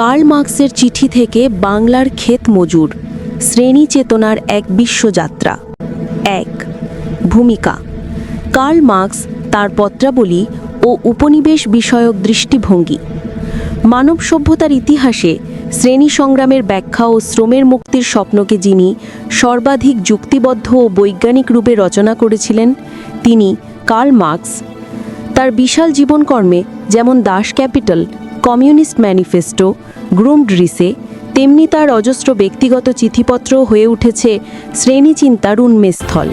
Curl মার্কসের চিঠি থেকে বাংলার ক্ষেত মজুর, শ্রেণি চেতনার এক বিশ্বযাত্রা। এক, ভূমিকা। কার্ল মার্কস তার পত্রাবলী ও উপনিবেশ বিষয়ক দৃষ্টিভঙ্গি। মানব সভ্যতার ইতিহাসে শ্রেণি সংগ্রামের ব্যাখ্যা ও শ্রমের মুক্তির স্বপ্নকে যিনি সর্বাধিক যুক্তিবদ্ধ ও বৈজ্ঞানিক রূপে রচনা করেছিলেন, তিনি কার্ল মার্কস। তার বিশাল জীবনকর্মে যেমন Das Kapital communist manifesto Grundrisse, তেমনি তার অজস্র ব্যক্তিগত চিঠিপত্র হয়ে উঠেছে শ্রেণি চিন্তার উন্মেষস্থল।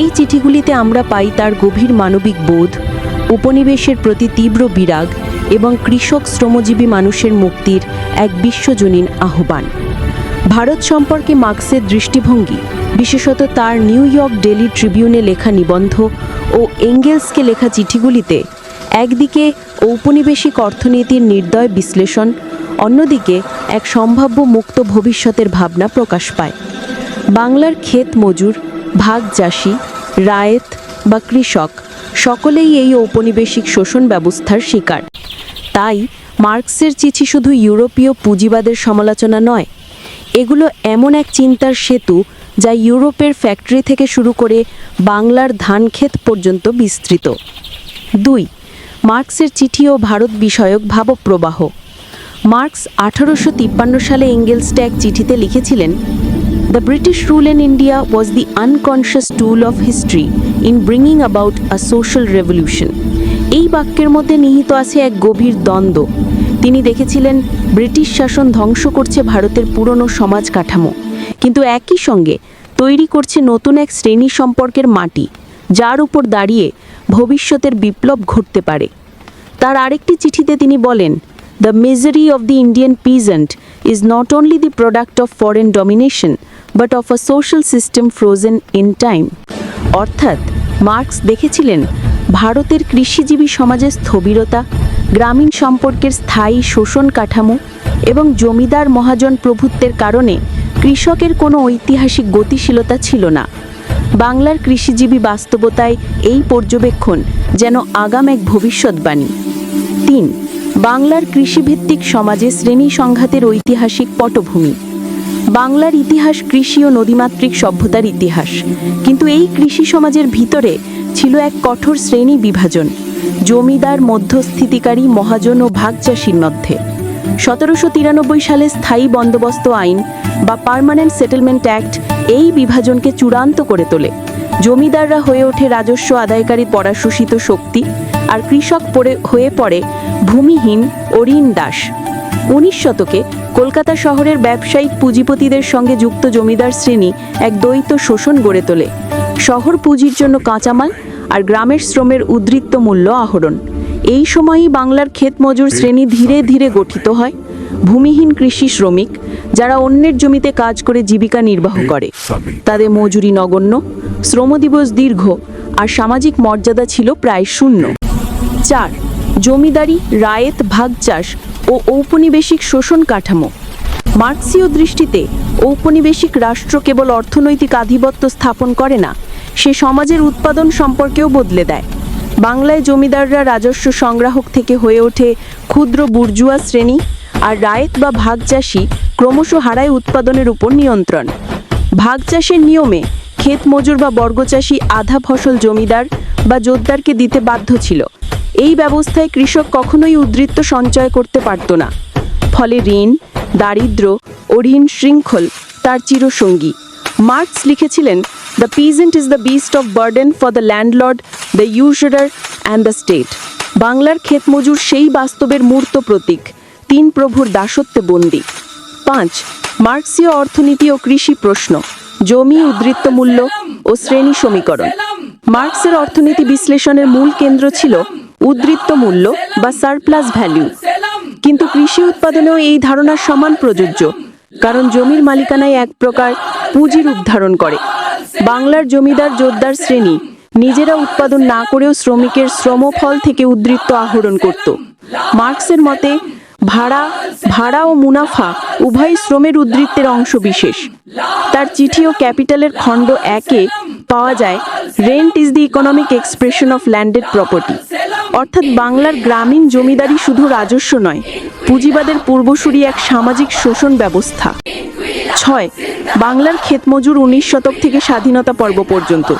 এই চিঠিগুলিতে আমরা পাই তার গভীর মানবিক বোধ, উপনিবেশের প্রতি তীব্র বিরাগ এবং কৃষক শ্রমজীবী মানুষের মুক্তির এক বিশ্বজনীন আহ্বান। ভারত সম্পর্কে মার্ক্সের দৃষ্টিভঙ্গি, বিশেষত তার নিউ ইয়র্ক ডেলি ট্রিবিউনে লেখা নিবন্ধ ও এঙ্গেলসকে লেখা চিঠিগুলিতে, একদিকে ঔপনিবেশিক অর্থনীতির নির্দয় বিশ্লেষণ অন্যদিকে এক সম্ভাব্য মুক্ত ভবিষ্যতের ভাবনা প্রকাশ পায়। বাংলার ক্ষেত মজুর, ভাগ চাষি, রায়েত বা কৃষক সকলেই এই ঔপনিবেশিক শোষণ ব্যবস্থার শিকার। তাই মার্কসের চিঠি শুধু ইউরোপীয় পুঁজিবাদের সমালোচনা নয়, এগুলো এমন এক চিন্তার সেতু যা ইউরোপের ফ্যাক্টরি থেকে শুরু করে বাংলার ধানক্ষেত পর্যন্ত বিস্তৃত। দুই মার্কসের চিঠি ও ভারত বিষয়ক ভাবপ্রবাহ। মার্কস আঠারোশো তিপ্পান্ন সালে এঙ্গেলসটা এক চিঠিতে লিখেছিলেন the British rule in India was the unconscious tool of history in bringing about a social revolution এই বাক্যের মধ্যে নিহিত আছে এক গভীর দ্বন্দ্ব। তিনি দেখেছিলেন, ব্রিটিশ শাসন ধ্বংস করছে ভারতের পুরনো সমাজ কাঠামো, কিন্তু একই সঙ্গে তৈরি করছে নতুন এক শ্রেণি সম্পর্কের মাটি, যার উপর দাঁড়িয়ে ভবিষ্যতের বিপ্লব ঘটতে পারে। তার আরেকটি চিঠিতে তিনি বলেন the misery of the Indian peasant is not only the product of foreign domination but of a social system frozen in time অর্থাৎ, মার্কস দেখেছিলেন, ভারতের কৃষিজীবী সমাজের স্থবিরতা, গ্রামীণ সম্পর্কের স্থায়ী শোষণ কাঠামো এবং জমিদার মহাজন প্রভুত্বের কারণে কৃষকের কোনো ঐতিহাসিক গতিশীলতা ছিল না। বাংলার কৃষিজীবী বাস্তবতায় এই পর্যবেক্ষণ যেন আগাম এক ভবিষ্যৎবাণী। তিন, বাংলার কৃষিভিত্তিক সমাজে শ্রেণি সংঘাতের ঐতিহাসিক পটভূমি। বাংলার ইতিহাস কৃষি ও নদীমাতৃক সভ্যতার ইতিহাস। কিন্তু এই কৃষি সমাজের ভিতরে ছিল এক কঠোর শ্রেণি বিভাজন, জমিদার, মধ্যস্থিতিকারী, মহাজন ও ভাগচাষীর মধ্যে। সতেরোশো তিরানব্বই সালে স্থায়ী বন্দোবস্ত আইন বা পার্মানেন্ট সেটেলমেন্ট অ্যাক্ট এই বিভাজনকে চূড়ান্ত করে তোলে। জমিদাররা হয়ে ওঠে রাজস্ব আদায়কারী পরাশোষিত শক্তি আর কৃষক পড়ে, হয়ে পড়ে ভূমিহীন ঋণ দাস। উনিশ শতকে কলকাতা শহরের ব্যবসায়িক পুঁজিপতিদের সঙ্গে যুক্ত জমিদার শ্রেণি এক দ্বৈত শোষণ গড়ে তোলে। শহর পুঁজির জন্য কাঁচামাল আর গ্রামের শ্রমের উদ্বৃত্ত মূল্য আহরণ। এই সময়ই বাংলার ক্ষেত মজুর শ্রেণি ধীরে ধীরে গঠিত হয়। ভূমিহীন কৃষি শ্রমিক যারা অন্যের জমিতে কাজ করে জীবিকা নির্বাহ করে। তাদের মজুরি নগণ্য শ্রমদিবস দীর্ঘ আর সামাজিক মর্যাদা ছিল প্রায় শূন্য। চার জমিদারি রায়েত ভাগ চাষ ও ঔপনিবেশিক শোষণ কাঠামো। মার্কসীয় দৃষ্টিতে ঔপনিবেশিক রাষ্ট্র কেবল অর্থনৈতিক আধিপত্য স্থাপন করে না সে সমাজের উৎপাদন সম্পর্কেও বদলে দেয়। বাংলায় জমিদাররা রাজস্ব সংগ্রাহক থেকে হয়ে ওঠে ক্ষুদ্র বুর্জুয়া শ্রেণি আর রায়েত বা ভাগ চাষি ক্রমশ হারায় উৎপাদনের উপর নিয়ন্ত্রণ। ভাগ চাষের নিয়মে ক্ষেত মজুর বা বর্গচাষী আধা ফসল জমিদার বা জোরদারকে দিতে বাধ্য ছিল। এই ব্যবস্থায় কৃষক কখনোই উদ্বৃত্ত সঞ্চয় করতে পারত না। ফলে ঋণ, দারিদ্র ও ঋণ শৃঙ্খল তার চিরসঙ্গী। মার্কস লিখেছিলেন, the peasant is the beast of burden for the landlord, the usurer and the state. বাংলার ক্ষেত মজুর সেই বাস্তবের মূর্ত প্রতীক। তিন প্রভুর দাসত্বে বন্দী। পাঁচ, মার্কসীয় অর্থনীতি ও কৃষি প্রশ্ন, জমি, উদ্বৃত্ত মূল্য ও শ্রেণি সমীকরণ। মার্কসের অর্থনীতি বিশ্লেষণের মূল কেন্দ্র ছিল উদ্বৃত্ত মূল্য বা সারপ্লাস ভ্যালু। কিন্তু কৃষি উৎপাদনেও এই ধারণা সমান প্রযোজ্য, কারণ জমির মালিকানায় এক প্রকার পুঁজি রূপ ধারণ করে। বাংলার জমিদার জোরদার শ্রেণি নিজেরা উৎপাদন না করেও শ্রমিকের শ্রমফল থেকে উদ্বৃত্ত আহরণ করত। মার্কসের মতে ভাড়া ভাড়া ও মুনাফা উভয় শ্রমের উদ্বৃত্তের অংশ বিশেষ তার চিঠি ও ক্যাপিটালের খণ্ড একে পাওয়া যায় rent is the economic expression of landed property. অর্থাৎ বাংলার গ্রামীণ জমিদারি শুধু রাজস্ব নয়, পুঁজিবাদের পূর্বসূরি এক সামাজিক শোষণ ব্যবস্থা। ছয়, বাংলার ক্ষেতমজুর উনিশ শতক থেকে স্বাধীনতা পর্ব পর্যন্ত।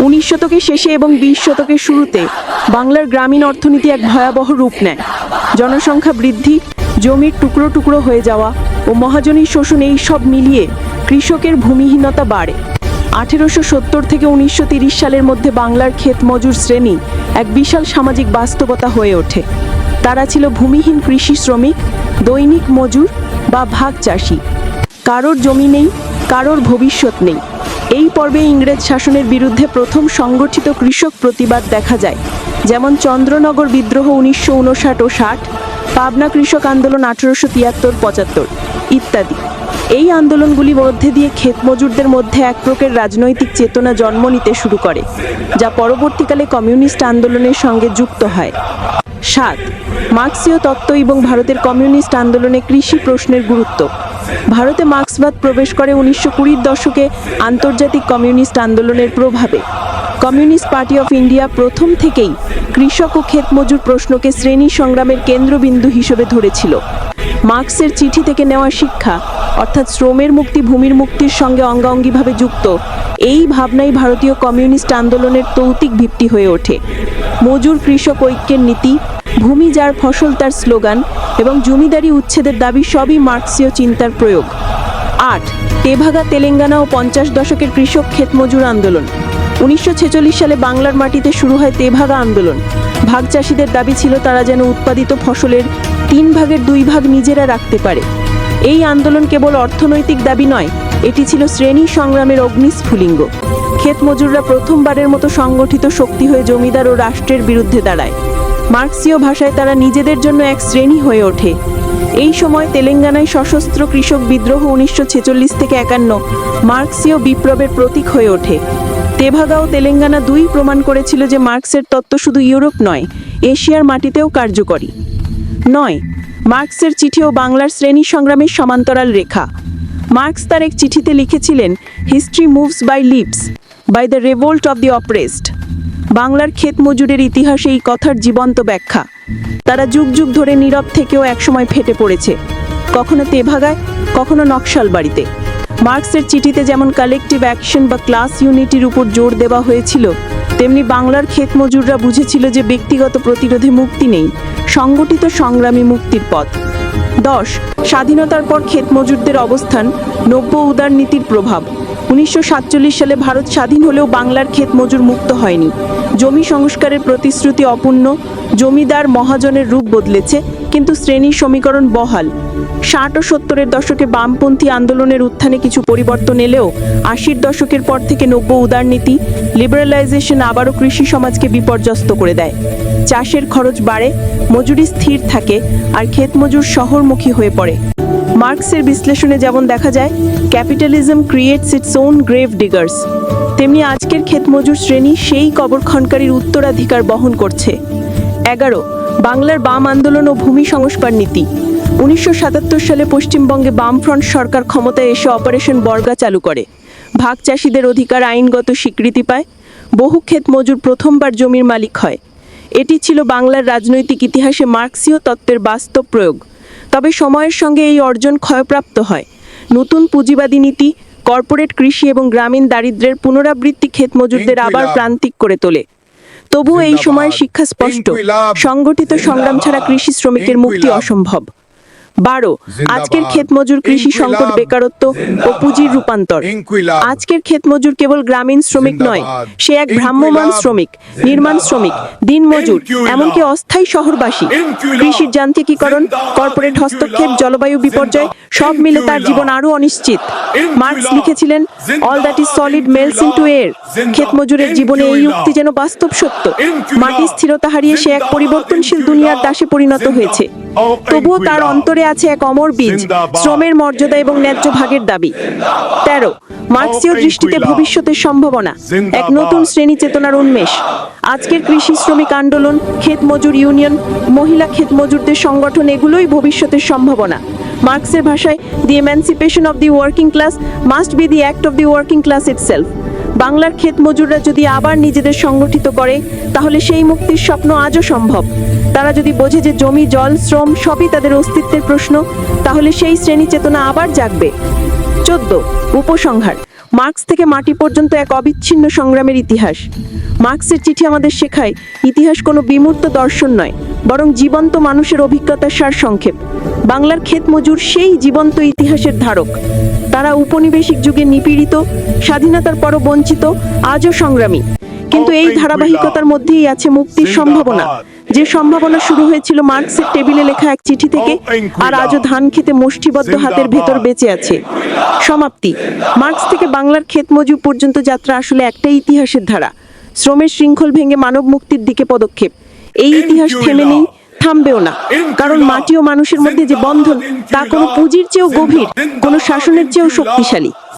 উনিশ শতকের শেষে এবং বিশ শতকের শুরুতে বাংলার গ্রামীণ অর্থনীতি এক ভয়াবহ রূপ নেয়। জনসংখ্যা বৃদ্ধি, জমির টুকরো টুকরো হয়ে যাওয়া ও মহাজনী শোষণ এই সব মিলিয়ে কৃষকের ভূমিহীনতা বাড়ে। আঠেরোশো সত্তর থেকে উনিশশো সালের মধ্যে বাংলার ক্ষেত মজুর শ্রেণি এক বিশাল সামাজিক বাস্তবতা হয়ে ওঠে। তারা ছিল ভূমিহীন কৃষি শ্রমিক, দৈনিক মজুর বা ভাগ চাষি। কারোর জমি নেই, কারোর ভবিষ্যৎ নেই। এই পর্বে ইংরেজ শাসনের বিরুদ্ধে প্রথম সংগঠিত কৃষক প্রতিবাদ দেখা যায়। যেমন চন্দ্রনগর বিদ্রোহ উনিশশো উনষাট ও ষাট, পাবনা কৃষক আন্দোলন আঠেরোশো তিয়াত্তর পঁচাত্তর ইত্যাদি। এই আন্দোলনগুলির মধ্যে দিয়ে ক্ষেত মজুরদের মধ্যে এক প্রকার রাজনৈতিক চেতনা জন্ম নিতে শুরু করে, যা পরবর্তীকালে কমিউনিস্ট আন্দোলনের সঙ্গে যুক্ত হয়। সাত, মার্ক্সীয় তত্ত্ব এবং ভারতের কমিউনিস্ট আন্দোলনে কৃষি প্রশ্নের গুরুত্ব। ভারতে মার্ক্সবাদ প্রবেশ করে উনিশশো কুড়ির দশকে আন্তর্জাতিক কমিউনিস্ট আন্দোলনের প্রভাবে। কমিউনিস্ট পার্টি অফ ইন্ডিয়া প্রথম থেকেই কৃষক ও ক্ষেত মজুর প্রশ্নকে শ্রেণি সংগ্রামের কেন্দ্রবিন্দু হিসেবে ধরেছিল। মার্ক্সের চিঠি থেকে নেওয়া শিক্ষা, অর্থাৎ শ্রমের মুক্তি, ভূমির মুক্তির সঙ্গে অঙ্গাঙ্গিভাবে যুক্ত, এই ভাবনাই ভারতীয় কমিউনিস্ট আন্দোলনের তৌতিক ভিত্তি হয়ে ওঠে। মজুর কৃষক ঐক্যের নীতি, ভূমি যার ফসল তার স্লোগান এবং জমিদারি উচ্ছেদের দাবি সবই মার্ক্সীয় চিন্তার প্রয়োগ। আট, তেভাগা তেলেঙ্গানা ও পঞ্চাশ দশকের কৃষক ক্ষেত মজুর আন্দোলন। উনিশশো ছেচল্লিশ সালে বাংলার মাটিতে শুরু হয় তেভাগা আন্দোলন। ভাগ চাষিদের দাবি ছিল তারা যেন উৎপাদিত ফসলের তিন ভাগের দুই ভাগ নিজেরা রাখতে পারে। এই আন্দোলন কেবল অর্থনৈতিক দাবি নয়, এটি ছিল শ্রেণি সংগ্রামের অগ্নিস্ফুলিঙ্গ। ক্ষেত মজুররা প্রথমবারের মতো সংগঠিত শক্তি হয়ে জমিদার ও রাষ্ট্রের বিরুদ্ধে দাঁড়ায়। মার্ক্সীয় ভাষায় তারা নিজেদের জন্য এক শ্রেণি হয়ে ওঠে। এই সময় তেলেঙ্গানায় সশস্ত্র কৃষক বিদ্রোহ উনিশশো ছেচল্লিশ থেকে একান্ন মার্ক্সীয় বিপ্লবের প্রতীক হয়ে ওঠে। তেভাগা ও তেলেঙ্গানা দুই প্রমাণ করেছিল যে মার্ক্সের তত্ত্ব শুধু ইউরোপ নয়, এশিয়ার মাটিতেও কার্যকরী। নয়, মার্ক্সের চিঠি ও বাংলার শ্রেণি সংগ্রামের সমান্তরাল রেখা। মার্ক্স তার এক চিঠিতে লিখেছিলেন history moves by leaps by the revolt of the oppressed বাংলার ক্ষেত মজুরের ইতিহাসে এই কথার জীবন্ত ব্যাখ্যা। তারা যুগ যুগ ধরে নীরব থেকেও একসময় ফেটে পড়েছে। কখনো তেভাগায়, কখনো নকশাল বাড়িতে মার্ক্সের চিঠিতে যেমন কালেকটিভ অ্যাকশন বা ক্লাস ইউনিটির উপর জোর দেওয়া হয়েছিল তেমনি বাংলার ক্ষেত মজুররা বুঝেছিল যে ব্যক্তিগত প্রতিরোধে মুক্তি নেই, সংগঠিত সংগ্রামী মুক্তির পথ। দশ, স্বাধীনতার পর ক্ষেত মজুরদের অবস্থান নব্য উদার নীতির প্রভাব। উনিশশো সাতচল্লিশ সালে ভারত স্বাধীন হলেও বাংলার ক্ষেত মজুর মুক্ত হয়নি। জমি সংস্কারের প্রতিশ্রুতি অপূর্ণ, জমিদার মহাজনের রূপ বদলেছে কিন্তু শ্রেণি সমীকরণ বহাল। ষাট ও সত্তরের দশকে বামপন্থী আন্দোলনের উত্থানে কিছু পরিবর্তন এলেও আশির দশকের পর থেকে নব্য উদারনীতি লিবারালাইজেশন আবারও কৃষি সমাজকে বিপর্যস্ত করে দেয়। চাষের খরচ বাড়ে, মজুরি স্থির থাকে, আর ক্ষেত মজুর শহরমুখী হয়ে পড়ে। মার্কসের বিশ্লেষণে যেমন দেখা যায় capitalism creates its own gravediggers তেমনি আজকের ক্ষেত মজুর শ্রেণি সেই কবর খনকারীর উত্তরাধিকার বহন করছে। এগারো বাংলার বাম আন্দোলন ও ভূমি সংস্কার নীতি। উনিশশো সাতাত্তর সালে পশ্চিমবঙ্গে বামফ্রন্ট সরকার ক্ষমতায় এসে অপারেশন বর্গা চালু করে। ভাগ চাষিদের অধিকার আইনগত স্বীকৃতি পায়। বহু ক্ষেত মজুর প্রথমবার জমির মালিক হয়। এটি ছিল বাংলার রাজনৈতিক ইতিহাসে মার্ক্সীয় তত্ত্বের বাস্তব প্রয়োগ। তবে সময়ের সঙ্গে এই অর্জন ক্ষয়প্রাপ্ত হয়। নতুন পুঁজিবাদী নীতি কর্পোরেট কৃষি এবং গ্রামীণ দারিদ্র্যের পুনরাবৃত্তি ক্ষেত মজুরদের আবার প্রান্তিক করে তোলে। তবুও এই সময় শিক্ষা স্পষ্ট। সংগঠিত সংগ্রাম ছাড়া কৃষি শ্রমিকের মুক্তি অসম্ভব। বারো আজকের ক্ষেত মজুর কৃষি সংকট বেকারত্ব ও পুঁজির রূপান্তর। আজকের ক্ষেত মজুর কেবল গ্রামীণ শ্রমিক নয় সে এক ভ্রাম্যমান শ্রমিক নির্মাণ শ্রমিক দিনমজুর ইনকিলাব। এমনকি অস্থায়ী শহরবাসী। কৃষির যান্ত্রিকীকরণ কর্পোরেট হস্তক্ষেপ জলবায়ু বিপর্যয় সব মিলে তার জীবন আরও অনিশ্চিত। মার্কস লিখেছিলেন all that is solid melts into air জিন্দাবাদ। ক্ষেত মজুরের জীবনে এই উক্তি যেন বাস্তব সত্য। ইনকিলাব। মাটি স্থিরতা হারিয়ে সে এক পরিবর্তনশীল দুনিয়ার দাসে পরিণত হয়েছে। তবুও তার ইনকিলাব। অন্তরে আছে এক অমর বীজ শ্রমের মর্যাদা এবং ন্যায্য ভাগের দাবি। তেরো মার্ক্সীয় দৃষ্টিতে ভবিষ্যতের সম্ভাবনা এক নতুন শ্রেণি চেতনার উন্মেষ। আজকের কৃষি শ্রমিক আন্দোলন ক্ষেত মজুর ইউনিয়ন মহিলা ক্ষেত মজুরদের সংগঠন এগুলোই ভবিষ্যতের সম্ভাবনা। মার্ক্সের ভাষায় the emancipation of the working class must be the act of the working class itself. বাংলার ক্ষেত মজুররা যদি আবার নিজেদের সংগঠিত করে তাহলে সেই মুক্তির স্বপ্ন আজও সম্ভব। তারা যদি বোঝে যে জমি জল শ্রম সবই তাদের অস্তিত্বের প্রশ্ন তাহলে সেই শ্রেণি চেতনা আবার জাগবে। চোদ্দ উপসংহার। মার্কস থেকে মাটি পর্যন্ত এক অবিচ্ছিন্ন সংগ্রামের ইতিহাস। মার্কসের চিঠি আমাদের শেখায় ইতিহাস কোনো বিমূর্ত দর্শন নয় বরং জীবন্ত মানুষের অভিজ্ঞতার সার সংক্ষেপ বাংলার ক্ষেত মজুর সেই জীবন্ত ইতিহাসের ধারক। তারা উপনিবেশিক যুগে নিপীড়িত স্বাধীনতার পরও বঞ্চিত আজও সংগ্রামী। কিন্তু এই ধারাবাহিকতার মধ্যেই আছে মুক্তির সম্ভাবনা। যে সম্ভাবনা শুরু হয়েছিল মার্কসের টেবিলে লেখা এক চিঠি থেকে আর আজও ধান খেতে মুষ্টিবদ্ধ হাতের ভেতর বেঁচে আছে। সমাপ্তি। মার্কস থেকে বাংলার ক্ষেত মজুর পর্যন্ত যাত্রা আসলে একটাই ইতিহাসের ধারা। শ্রমের শৃঙ্খল ভেঙে মানব মুক্তির দিকে পদক্ষেপ। এই ইতিহাস থেমে নেই থামবেও না। কারণ মাটি ও মানুষের মধ্যে যে বন্ধন তা কোনো পুঁজির চেয়েও গভীর কোনো শাসনের চেয়েও শক্তিশালী।